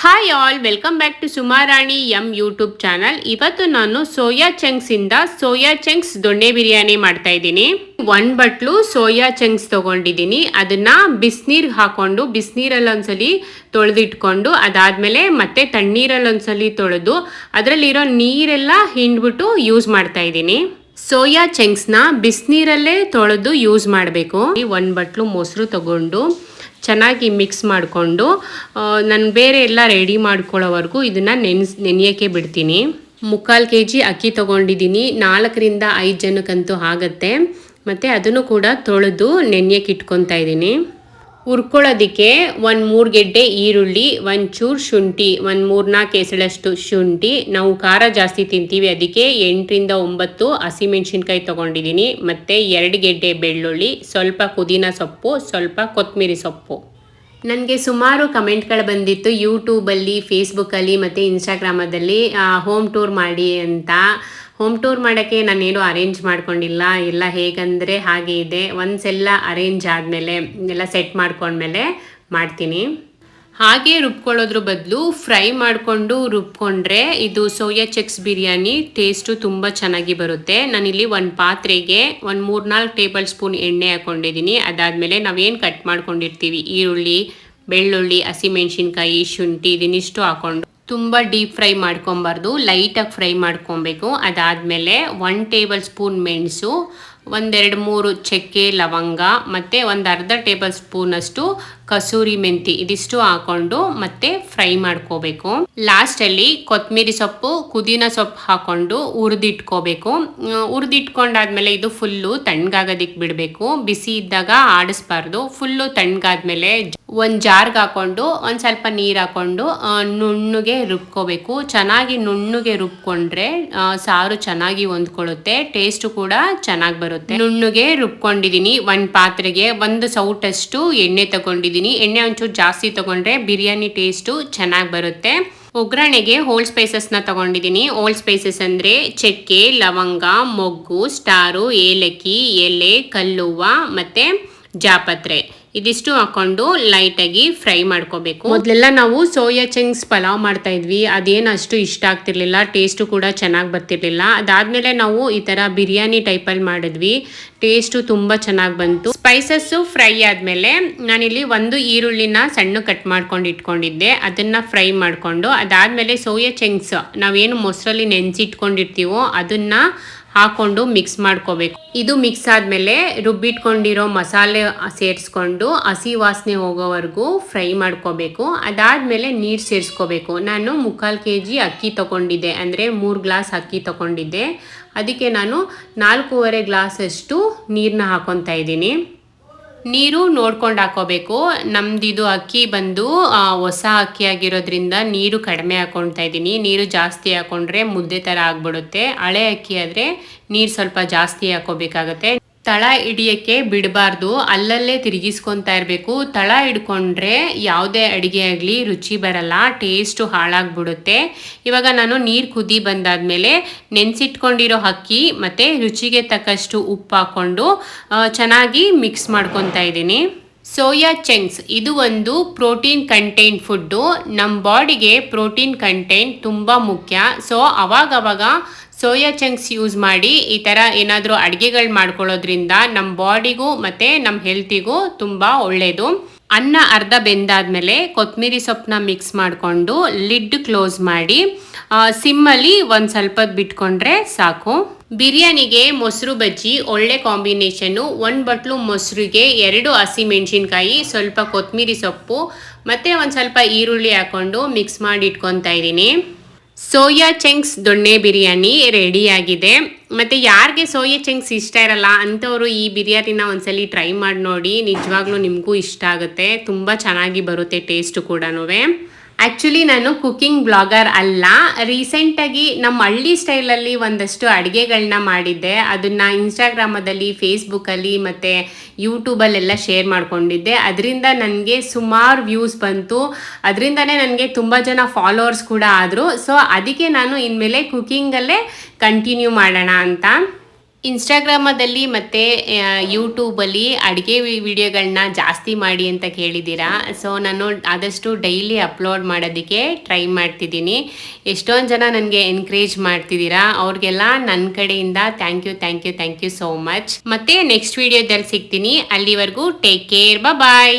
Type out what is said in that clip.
Hi all welcome back to Sumarani M YouTube channel ಇವತ್ತು ನಾನು soya chunks ಇಂದ soya chunks ದೊಣ್ಣೆ ಬಿರಿಯಾನಿ ಮಾಡ್ತಾ ಇದ್ದೀನಿ. ಒನ್ ಬಟ್ಲು ಸೋಯಾ ಚಂಕ್ಸ್ ತಗೊಂಡಿದ್ದೀನಿ. ಅದನ್ನ ಬಿಸಿನೀರ್ಗೆ ಹಾಕೊಂಡು, ಬಿಸಿನೀರಲ್ಲಿ ಒಂದ್ಸಲಿ ತೊಳೆದಿಟ್ಕೊಂಡು, ಅದಾದ್ಮೇಲೆ ಮತ್ತೆ ತಣ್ಣೀರಲ್ಲಿ ಒಂದ್ಸಲಿ ತೊಳೆದು, ಅದರಲ್ಲಿರೋ ನೀರೆಲ್ಲ ಹಿಂಡ್ಬಿಟ್ಟು ಯೂಸ್ ಮಾಡ್ತಾ ಇದ್ದೀನಿ. ಸೋಯಾ ಚಂಕ್ಸ್ನ ಬಿಸಿನೀರಲ್ಲೇ ತೊಳೆದು ಯೂಸ್ ಮಾಡಬೇಕು. ಒಂದು ಬಟ್ಲು ಮೊಸರು ತಗೊಂಡು ಚೆನ್ನಾಗಿ ಮಿಕ್ಸ್ ಮಾಡಿಕೊಂಡು ನಾನು ಬೇರೆ ಎಲ್ಲ ರೆಡಿ ಮಾಡ್ಕೊಳ್ಳೋವರೆಗೂ ಇದನ್ನು ನೆನೆಸ್ ನೆನೆಯೋಕ್ಕೆ ಬಿಡ್ತೀನಿ. ಮುಕ್ಕಾಲು ಕೆ ಜಿ ಅಕ್ಕಿ ತೊಗೊಂಡಿದ್ದೀನಿ ನಾಲ್ಕರಿಂದ ಐದು ಜನಕ್ಕಂತೂ ಆಗುತ್ತೆ. ಮತ್ತು ಅದನ್ನು ಕೂಡ ತೊಳೆದು ನೆನೆಯಕ್ಕೆ ಇಟ್ಕೊತಾ ಇದ್ದೀನಿ. ಹುರ್ಕೊಳ್ಳೋದಕ್ಕೆ ಒಂದು ಮೂರು ಗೆಡ್ಡೆ ಈರುಳ್ಳಿ ಒಂಚೂರು ಚೂರು ಶುಂಠಿ, ಒಂದು ಮೂರ್ನಾಲ್ಕು ಎಸಳಷ್ಟು ಶುಂಠಿ. ನಾವು ಖಾರ ಜಾಸ್ತಿ ತಿಂತೀವಿ. ಅದಕ್ಕೆ ಎಂಟರಿಂದ ಒಂಬತ್ತು ಹಸಿಮೆಣ್ಸಿನ್ಕಾಯಿ ತೊಗೊಂಡಿದ್ದೀನಿ ಮತ್ತು ಎರಡು ಗೆಡ್ಡೆ ಬೆಳ್ಳುಳ್ಳಿ, ಸ್ವಲ್ಪ ಪುದೀನ ಸೊಪ್ಪು, ಸ್ವಲ್ಪ ಕೊತ್ತಂಬರಿ ಸೊಪ್ಪು. ನನಗೆ ಸುಮಾರು ಕಮೆಂಟ್ಗಳು ಬಂದಿತ್ತು. ಯೂಟ್ಯೂಬಲ್ಲಿ ಫೇಸ್ಬುಕ್ಕಲ್ಲಿ ಮತ್ತು ಇನ್ಸ್ಟಾಗ್ರಾಮದಲ್ಲಿ ಹೋಮ್ ಟೂರ್ ಮಾಡಿ ಅಂತ. ಹೋಮ್ ಟೂರ್ ಮಾಡೋಕ್ಕೆ ನಾನೇನು ಅರೇಂಜ್ ಮಾಡ್ಕೊಂಡಿಲ್ಲ. ಎಲ್ಲ ಹೇಗಂದರೆ ಹಾಗೆ ಇದೆ. ಒಂದ್ಸೆಲ್ಲ ಅರೇಂಜ್ ಆದಮೇಲೆ, ಎಲ್ಲ ಸೆಟ್ ಮಾಡ್ಕೊಂಡ್ಮೇಲೆ ಮಾಡ್ತೀನಿ. ಹಾಗೆ ರುಬ್ಕೊಳ್ಳೋದ್ರ ಬದಲು ಫ್ರೈ ಮಾಡಿಕೊಂಡು ರುಬ್ಕೊಂಡ್ರೆ ಇದು ಸೋಯಾ ಚೆಕ್ಸ್ ಬಿರಿಯಾನಿ ಟೇಸ್ಟು ತುಂಬ ಚೆನ್ನಾಗಿ ಬರುತ್ತೆ. ನಾನಿಲ್ಲಿ ಒಂದು ಪಾತ್ರೆಗೆ ಒಂದು ಮೂರ್ನಾಲ್ಕು ಟೇಬಲ್ ಸ್ಪೂನ್ ಎಣ್ಣೆ ಹಾಕ್ಕೊಂಡಿದ್ದೀನಿ ಅದಾದಮೇಲೆ ನಾವೇನು ಕಟ್ ಮಾಡ್ಕೊಂಡಿರ್ತೀವಿ? ಈರುಳ್ಳಿ, ಬೆಳ್ಳುಳ್ಳಿ, ಹಸಿಮೆಣ್ಸಿನ್ಕಾಯಿ, ಶುಂಠಿ, ಇದನ್ನಿಷ್ಟು ಹಾಕ್ಕೊಂಡು ತುಂಬ ಡೀಪ್ ಫ್ರೈ ಮಾಡ್ಕೊಬಾರ್ದು ಲೈಟಾಗಿ ಫ್ರೈ ಮಾಡ್ಕೊಬೇಕು. ಅದಾದಮೇಲೆ ಒನ್ ಟೇಬಲ್ ಸ್ಪೂನ್ ಮೆಣಸು ಒಂದೆರಡು ಮೂರು ಚಕ್ಕೆ, ಲವಂಗ, ಮತ್ತು ಒಂದು ಅರ್ಧ ಟೇಬಲ್ ಸ್ಪೂನಷ್ಟು ಕಸೂರಿ ಮೆಂತಿ ಇದಿಷ್ಟು ಹಾಕೊಂಡು ಮತ್ತೆ ಫ್ರೈ ಮಾಡ್ಕೋಬೇಕು. ಲಾಸ್ಟಲ್ಲಿ ಕೊತ್ತಂಬರಿ ಸೊಪ್ಪು ಕುದಿನ ಸೊಪ್ಪು ಹಾಕೊಂಡು ಹುರಿದಿಟ್ಕೋಬೇಕು. ಹುರಿದಿಟ್ಕೊಂಡಾದ್ಮೇಲೆ ಇದು ಫುಲ್ಲು ತಣ್ಣಗಾಗೋದಿಕ್ಕೆ ಬಿಡಬೇಕು. ಬಿಸಿ ಇದ್ದಾಗ ಆಡಿಸ್ಬಾರ್ದು. ಫುಲ್ಲು ತಣ್ಣಗಾದ್ಮೇಲೆ ಒಂದು ಜಾರ್ಗೆ ಹಾಕೊಂಡು ಒಂದು ಸ್ವಲ್ಪ ನೀರು ಹಾಕೊಂಡು ನುಣ್ಣಗೆ ರುಬ್ಕೋಬೇಕು. ಚೆನ್ನಾಗಿ ನುಣ್ಣಗೆ ರುಬ್ಕೊಂಡ್ರೆ ಸಾರು ಚೆನ್ನಾಗಿ ಹೊಂದ್ಕೊಳ್ಳುತ್ತೆ. ಟೇಸ್ಟು ಕೂಡ ಚೆನ್ನಾಗಿ ಬರುತ್ತೆ. ನುಣ್ಣಗೆ ರುಬ್ಕೊಂಡಿದ್ದೀನಿ ಒಂದು ಪಾತ್ರೆಗೆ ಒಂದು ಸೌಟಷ್ಟು ಎಣ್ಣೆ ತಗೊಂಡಿದ್ದೀನಿ ಎಣ್ಣೆ ಒಂಚೂರು ಜಾಸ್ತಿ ತಗೊಂಡ್ರೆ ಬಿರಿಯಾನಿ ಟೇಸ್ಟು ಚೆನ್ನಾಗಿ ಬರುತ್ತೆ. ಒಗ್ಗರಣೆಗೆ ಹೋಲ್ ಸ್ಪೈಸಸ್ನ ತಗೊಂಡಿದ್ದೀನಿ ಹೋಲ್ ಸ್ಪೈಸಸ್ ಅಂದರೆ ಚಕ್ಕೆ, ಲವಂಗ, ಮೊಗ್ಗು, ಸ್ಟಾರು, ಏಲಕ್ಕಿ, ಎಲೆ ಕಲ್ಲುವ ಮತ್ತು ಜಾಪತ್ರೆ. ಇದಿಷ್ಟು ಹಾಕೊಂಡು ಲೈಟಾಗಿ ಫ್ರೈ ಮಾಡ್ಕೋಬೇಕು. ಮೊದಲೆಲ್ಲ ನಾವು ಸೋಯಾ ಚಂಕ್ಸ್ ಪಲಾವ್ ಮಾಡ್ತಾ ಇದ್ವಿ. ಅದೇನು ಅಷ್ಟು ಇಷ್ಟ ಆಗ್ತಿರ್ಲಿಲ್ಲ ಟೇಸ್ಟು ಕೂಡ ಚೆನ್ನಾಗಿ ಬರ್ತಿರ್ಲಿಲ್ಲ. ಅದಾದ್ಮೇಲೆ ನಾವು ಈ ಥರ ಬಿರಿಯಾನಿ ಟೈಪಲ್ಲಿ ಮಾಡಿದ್ವಿ. ಟೇಸ್ಟು ತುಂಬ ಚೆನ್ನಾಗಿ ಬಂತು. ಸ್ಪೈಸಸ್ಸು ಫ್ರೈ ಆದಮೇಲೆ ನಾನಿಲ್ಲಿ ಒಂದು ಈರುಳ್ಳಿನ ಸಣ್ಣ ಕಟ್ ಮಾಡ್ಕೊಂಡು ಇಟ್ಕೊಂಡಿದ್ದೆ. ಅದನ್ನು ಫ್ರೈ ಮಾಡಿಕೊಂಡು ಅದಾದಮೇಲೆ ಸೋಯಾ ಚಂಕ್ಸ್ ನಾವೇನು ಮೊಸರಲ್ಲಿ ನೆನೆಸಿಟ್ಕೊಂಡಿರ್ತೀವೋ ಅದನ್ನು ಹಾಕೊಂಡು ಮಿಕ್ಸ್ ಮಾಡ್ಕೋಬೇಕು. ಇದು ಮಿಕ್ಸ್ ಆದಮೇಲೆ ರುಬ್ಬಿಟ್ಕೊಂಡಿರೋ ಮಸಾಲೆ ಸೇರಿಸ್ಕೊಂಡು ಹಸಿ ವಾಸನೆ ಹೋಗೋವರೆಗೂ ಫ್ರೈ ಮಾಡ್ಕೋಬೇಕು. ಅದಾದ್ಮೇಲೆ ನೀರು ಸೇರಿಸ್ಕೋಬೇಕು. ನಾನು ಮುಕ್ಕಾಲು ಕೆ ಜಿ ಅಕ್ಕಿ ತಗೊಂಡಿದ್ದೆ, ಅಂದರೆ ಮೂರು ಗ್ಲಾಸ್ ಅಕ್ಕಿ ತಗೊಂಡಿದ್ದೆ. ಅದಕ್ಕೆ ನಾನು ನಾಲ್ಕೂವರೆ ಗ್ಲಾಸಷ್ಟು ನೀರನ್ನ ಹಾಕೊತಾ ಇದ್ದೀನಿ. ನೀರು ನೋಡ್ಕೊಂಡು ಹಾಕೋಬೇಕು. ನಮ್ದಿದು ಅಕ್ಕಿ ಬಂದು ಹೊಸ ಅಕ್ಕಿ ಆಗಿರೋದ್ರಿಂದ ನೀರು ಕಡಿಮೆ ಹಾಕೊಳ್ತಾ ಇದ್ದೀನಿ. ನೀರು ಜಾಸ್ತಿ ಹಾಕೊಂಡ್ರೆ ಮುದ್ದೆ ಥರ ಆಗ್ಬಿಡುತ್ತೆ. ಹಳೆ ಅಕ್ಕಿ ಆದರೆ ನೀರು ಸ್ವಲ್ಪ ಜಾಸ್ತಿ ಹಾಕೋಬೇಕಾಗತ್ತೆ. ತಳ ಹಿಡಿಯೋಕ್ಕೆ ಬಿಡಬಾರ್ದು, ಅಲ್ಲಲ್ಲೇ ತಿರುಗಿಸ್ಕೊತಾ ಇರಬೇಕು. ತಳ ಹಿಡ್ಕೊಂಡ್ರೆ ಯಾವುದೇ ಅಡುಗೆ ಆಗಲಿ ರುಚಿ ಬರಲ್ಲ, ಟೇಸ್ಟು ಹಾಳಾಗ್ಬಿಡುತ್ತೆ. ಇವಾಗ ನಾನು ನೀರು ಕುದಿ ಬಂದಾದಮೇಲೆ ನೆನೆಸಿಟ್ಕೊಂಡಿರೋ ಅಕ್ಕಿ ಮತ್ತು ರುಚಿಗೆ ತಕ್ಕಷ್ಟು ಉಪ್ಪು ಹಾಕ್ಕೊಂಡು ಚೆನ್ನಾಗಿ ಮಿಕ್ಸ್ ಮಾಡ್ಕೊತಾ ಇದ್ದೀನಿ. ಸೋಯಾ ಚೆಂಕ್ಸ್ ಇದು ಒಂದು ಪ್ರೋಟೀನ್ ಕಂಟೆಂಟ್ ಫುಡ್ಡು. ನಮ್ಮ ಬಾಡಿಗೆ ಪ್ರೋಟೀನ್ ಕಂಟೆಂಟ್ ತುಂಬ ಮುಖ್ಯ. ಸೊ, ಅವಾಗವಾಗ ಸೋಯಾ ಚಂಕ್ಸ್ ಯೂಸ್ ಮಾಡಿ ಈ ಥರ ಏನಾದರೂ ಅಡುಗೆಗಳು ಮಾಡ್ಕೊಳ್ಳೋದ್ರಿಂದ ನಮ್ಮ ಬಾಡಿಗೂ ಮತ್ತು ನಮ್ಮ ಹೆಲ್ತಿಗೂ ತುಂಬ ಒಳ್ಳೆಯದು ಅನ್ನ, ಅರ್ಧ ಬೆಂದಾದ್ಮೇಲೆ ಕೊತ್ತಂಬರಿ ಸೊಪ್ಪನ್ನ ಮಿಕ್ಸ್ ಮಾಡಿಕೊಂಡು ಲಿಡ್ ಕ್ಲೋಸ್ ಮಾಡಿ ಸಿಮ್ಮಲ್ಲಿ ಒಂದು ಸ್ವಲ್ಪ ಬಿಟ್ಕೊಂಡ್ರೆ ಸಾಕು. ಬಿರಿಯಾನಿಗೆ ಮೊಸರು ಬಜ್ಜಿ ಒಳ್ಳೆ ಕಾಂಬಿನೇಷನ್ನು ಒಂದು ಬಟ್ಲು ಮೊಸರಿಗೆ ಎರಡು ಹಸಿ ಮೆಣಸಿನ್ಕಾಯಿ, ಸ್ವಲ್ಪ ಕೊತ್ತಂಬರಿ ಸೊಪ್ಪು ಮತ್ತು ಒಂದು ಸ್ವಲ್ಪ ಈರುಳ್ಳಿ ಹಾಕ್ಕೊಂಡು ಮಿಕ್ಸ್ ಮಾಡಿ ಇಟ್ಕೊತಾ ಇದ್ದೀನಿ. ಸೋಯಾ ಚೆಂಕ್ಸ್ ದೊಣ್ಣೆ ಬಿರಿಯಾನಿ ರೆಡಿಯಾಗಿದೆ. ಮತ್ತು ಯಾರಿಗೆ ಸೋಯಾ ಚೆಂಕ್ಸ್ ಇಷ್ಟ ಇರಲ್ಲ ಅಂಥವರು ಈ ಬಿರಿಯಾನಿನ ಒಂದ್ಸಲಿ ಟ್ರೈ ಮಾಡಿ ನೋಡಿ. ನಿಜವಾಗ್ಲೂ ನಿಮಗೂ ಇಷ್ಟ ಆಗುತ್ತೆ. ತುಂಬ ಚೆನ್ನಾಗಿ ಬರುತ್ತೆ ಟೇಸ್ಟು ಕೂಡ ಆ್ಯಕ್ಚುಲಿ ನಾನು ಕುಕ್ಕಿಂಗ್ ಬ್ಲಾಗರ್ ಅಲ್ಲ. ರೀಸೆಂಟಾಗಿ ನಮ್ಮ ಹಳ್ಳಿ ಸ್ಟೈಲಲ್ಲಿ ಒಂದಷ್ಟು ಅಡುಗೆಗಳನ್ನ ಮಾಡಿದ್ದೆ. ಅದನ್ನು ಇನ್ಸ್ಟಾಗ್ರಾಮದಲ್ಲಿ ಫೇಸ್ಬುಕ್ಕಲ್ಲಿ ಮತ್ತು ಯೂಟ್ಯೂಬಲ್ಲೆಲ್ಲ ಶೇರ್ ಮಾಡಿಕೊಂಡಿದ್ದೆ. ಅದರಿಂದ ನನಗೆ ಸುಮಾರು ವ್ಯೂಸ್ ಬಂತು. ಅದರಿಂದನೇ ನನಗೆ ತುಂಬ ಜನ ಫಾಲೋವರ್ಸ್ ಕೂಡ ಆದರು. ಸೊ ಅದಕ್ಕೆ ನಾನು ಇನ್ಮೇಲೆ ಕುಕ್ಕಿಂಗಲ್ಲೇ ಕಂಟಿನ್ಯೂ ಮಾಡೋಣ ಅಂತ. ಇನ್ಸ್ಟಾಗ್ರಾಮದಲ್ಲಿ ಮತ್ತು ಯೂಟ್ಯೂಬಲ್ಲಿ ಅಡುಗೆ ವಿಡಿಯೋಗಳನ್ನ ಜಾಸ್ತಿ ಮಾಡಿ ಅಂತ ಕೇಳಿದ್ದೀರಾ? ಸೊ ನಾನು ಆದಷ್ಟು ಡೈಲಿ ಅಪ್ಲೋಡ್ ಮಾಡೋದಕ್ಕೆ ಟ್ರೈ ಮಾಡ್ತಿದ್ದೀನಿ. ಎಷ್ಟೊಂದು ಜನ ನನಗೆ ಎನ್ಕರೇಜ್ ಮಾಡ್ತಿದ್ದೀರಾ? ಅವ್ರಿಗೆಲ್ಲ ನನ್ನ ಕಡೆಯಿಂದ thank you thank you thank you so much ಮತ್ತು ನೆಕ್ಸ್ಟ್ ವಿಡಿಯೋದಲ್ಲಿ ಸಿಗ್ತೀನಿ. ಅಲ್ಲಿವರೆಗೂ ಟೇಕ್ ಕೇರ್ ಬಾಯ್